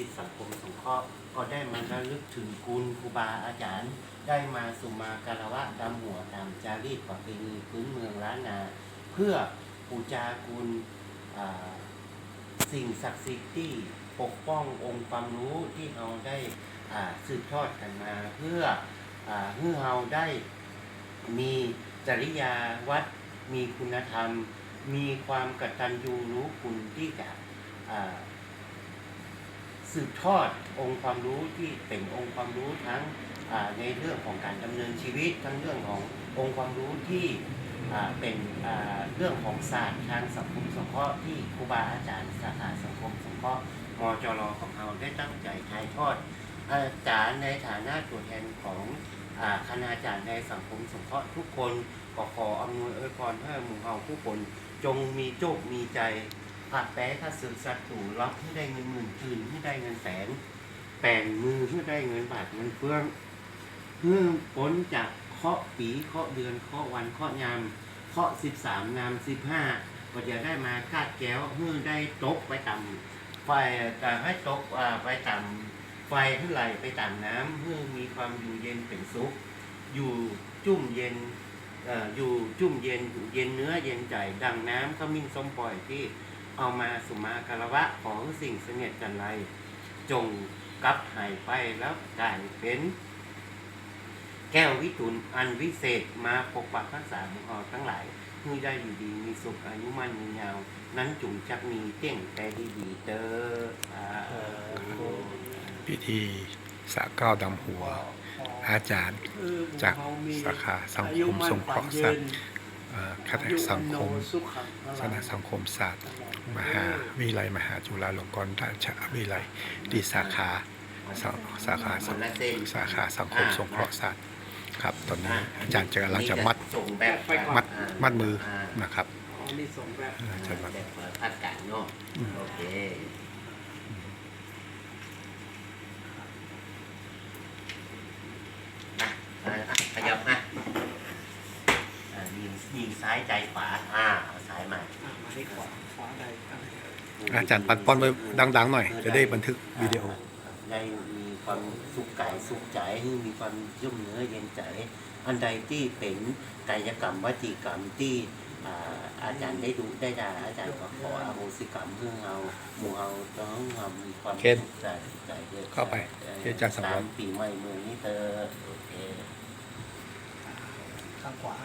สิทธิสังคมสงเคราะห์ก็ได้มาระลึกถึงคุณครูบาอาจารย์ ได้มาสุมาการวะดำหัวตามจารีตประเพณีพื้นเมืองล้านนา เพื่อปูจาคุณสิ่งศักดิ์สิทธิ์ที่ปกป้ององค์ความรู้ที่เราได้สืบทอดกันมา เพื่ออ่าให้เราได้มีจริยาวัดมีคุณธรรม มีความกตัญญูรู้คุณที่จะ สืบทอดองค์ความรู้ที่เป็นองค์ความรู้ทั้งในเรื่องของการดำเนินชีวิต ทั้งเรื่องขององค์ความรู้ที่เป็นเรื่องของศาสตร์ทางสังคมสงเคราะห์ที่ครูบาอาจารย์สาขาสังคมสงเคราะห์มจรของเราได้ตั้งใจถ่ายทอดอาจารย์ในฐานะตัวแทนของคณาจารย์ในสังคมสงเคราะห์ทุกคนก็ขออำนวยอวยพรให้หมู่เฮาผู้คนจงมีโชคมีใจ ผัดแป้ข้าศึกศัตรูรับให้ได้เงินหมื่นคืนให้ได้เงินแสน แป่งมือให้ได้เงินบาทเงินเฟื่องเพื่อพ้นจากเคาะปีเคาะเดือนเคาะวันเคาะยามเคาะสิบสามนามสิบห้าก็จะได้มาคาดแก้วเพื่อได้ตกไปต่ำไฟจะให้ตกไปต่ำไฟให้ไหลไปต่ำน้ำเพื่อมีความอยู่เย็นเป็นสุข อยู่จุ่มเย็นเอ่ออยู่จุ่มเย็นอยู่เย็นเนื้อเย็นใจดังน้ำขมิ้นส้มปล่อยที่ เอามาสุมาคารวะของสิ่งเสงี่ยมจันไร จงกลับหายไปแล้วกลายเป็น แก้ววิตุลอันวิเศษมาปกปักรักษาของเราทั้งหลายให้ได้อยู่ดีมีสุขอายุมั่นยืนยาว นั้นจุงจักมีเต้งแต่ดีดีๆเด้อสาธุพิธีสะเก้าดำหัว อาจารย์จากสาขาสังคมสงเคราะห์สัตว์เอ่อ คณะสังคมคณะสังคมศาสตร์ มหาวิทยาลัยมหาจุฬาลงกรณราชวิทยาลัยดีสาขาสาสาขาสังสาขาสังคมสงเคราะห์ศาสตร์ครับ ตอนนี้อาจารย์จะกำลังจะมัดส่งแบบมัดมัดมือนะครับอันนี้ส่งแบบอาจารย์มัดแบบพัดกันเนาะอืมโอเคอะอะอะขยับอะอะยิงยิงซ้ายใจขวา อ่าเอาซ้ายมาอะมาที่ขวาขวาใดครับอาจารย์ปันป้อนไว้ดังๆหน่อย จะได้บันทึกวิดีโอ ได้มีความสุขกายสุขใจให้มีความยุ่มเนื้อเย็นใจ อันใดที่เป็นกายกรรมวจีกรรมที่อ่าอาจารย์ได้ดูได้ด่าอาจารย์ก็ขออโหสิกรรมเพื่อเราหมู่เราต้องเรามีความเคนสุขใจใจเย็นเข้าไปที่อาจารย์สำรวจตมปีใหม่เมืองนี้เธอโอเค ข้างขวา